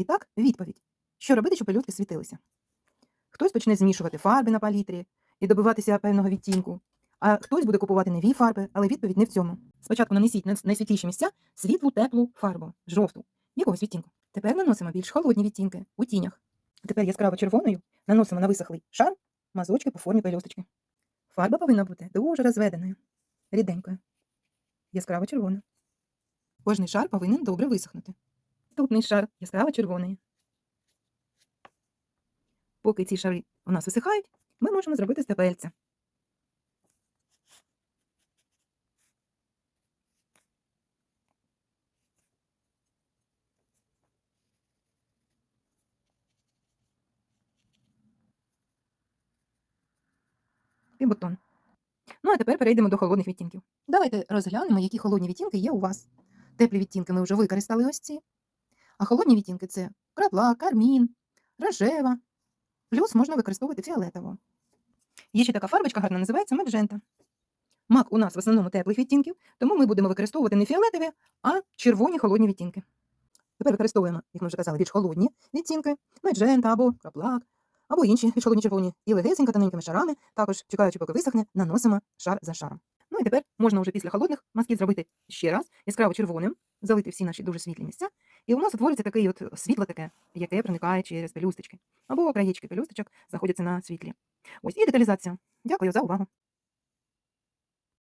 І так, відповідь. Що робити, щоб пелюстки світилися? Хтось почне змішувати фарби на палітрі і добиватися певного відтінку, а хтось буде купувати нові фарби, але відповідь не в цьому. Спочатку нанесіть на найсвітліші місця світлу, теплу фарбу, жовту, якогось відтінку. Тепер наносимо більш холодні відтінки у тінях. Тепер яскраво червоною наносимо на висохлий шар мазочки по формі пелюсточки. Фарба повинна бути дуже розведеною, ріденькою, яскраво червона. Кожний шар повинен добре висохнути. Наступний шар яскраво червоний. Поки ці шари у нас висихають, ми можемо зробити стебельця. І бутон. Ну, а тепер перейдемо до холодних відтінків. Давайте розглянемо, які холодні відтінки є у вас. Теплі відтінки ми вже використали ось ці. А холодні відтінки це крапла, кармін, рожева. Плюс можна використовувати фіолетову. Є ще така фарбочка гарна, називається меджента. Мак у нас в основному теплих відтінків, тому ми будемо використовувати не фіолетові, а червоні холодні відтінки. Тепер використовуємо, як ми вже казали, більш холодні відтінки, меджента або краплак, або інші більш холодні червоні. І легесенько тоненькими шарами, також чекаючи, поки висохне, наносимо шар за шаром. Ну і тепер можна вже після холодних мазків зробити ще раз яскраво червоним, залити всі наші дуже світлі місця. І у нас утворюється такий от світло таке, яке проникає через пелюсточки. Або краєчки пелюсточок знаходяться на світлі. Ось і деталізація. Дякую за увагу.